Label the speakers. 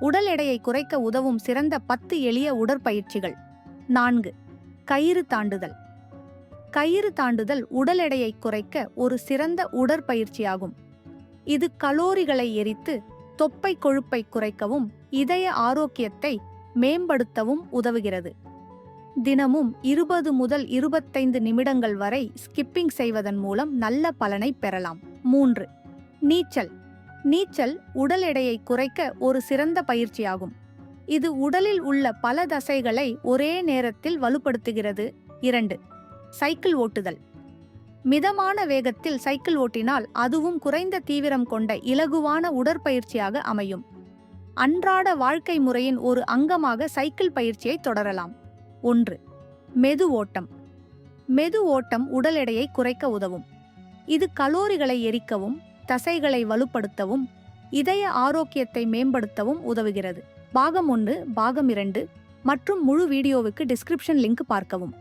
Speaker 1: உடல் எடையை குறைக்க உதவும் சிறந்த பத்து எளிய உடற்பயிற்சிகள். நான்கு கயிறு தாண்டுதல். கயிறு தாண்டுதல் உடல் எடையை குறைக்க ஒரு சிறந்த உடற்பயிற்சியாகும். இது கலோரிகளை எரித்து தொப்பை கொழுப்பை குறைக்கவும் இதய ஆரோக்கியத்தை மேம்படுத்தவும் உதவுகிறது. தினமும் இருபது முதல் இருபத்தைந்து நிமிடங்கள் வரை ஸ்கிப்பிங் செய்வதன் மூலம் நல்ல பலனை பெறலாம். மூன்று நீச்சல். நீச்சல் உடல் எடையை குறைக்க ஒரு சிறந்த பயிற்சியாகும். இது உடலில் உள்ள பல தசைகளை ஒரே நேரத்தில் வலுப்படுத்துகிறது. இரண்டு சைக்கிள் ஓட்டுதல். மிதமான வேகத்தில் சைக்கிள் ஓட்டினால் அதுவும் குறைந்த தீவிரம் கொண்ட இலகுவான உடற்பயிற்சியாக அமையும். அன்றாட வாழ்க்கை முறையின் ஒரு அங்கமாக சைக்கிள் பயிற்சியை தொடரலாம். ஒன்று மெது ஓட்டம். மெது ஓட்டம் உடல் எடையை குறைக்க உதவும். இது கலோரிகளை எரிக்கவும் தசைகளை வலுப்படுத்தவும் இதய ஆரோக்கியத்தை மேம்படுத்தவும் உதவுகிறது. பாகம் ஒன்று பாகம் இரண்டு மற்றும் முழு வீடியோவுக்கு டிஸ்கிரிப்ஷன் லிங்க் பார்க்கவும்.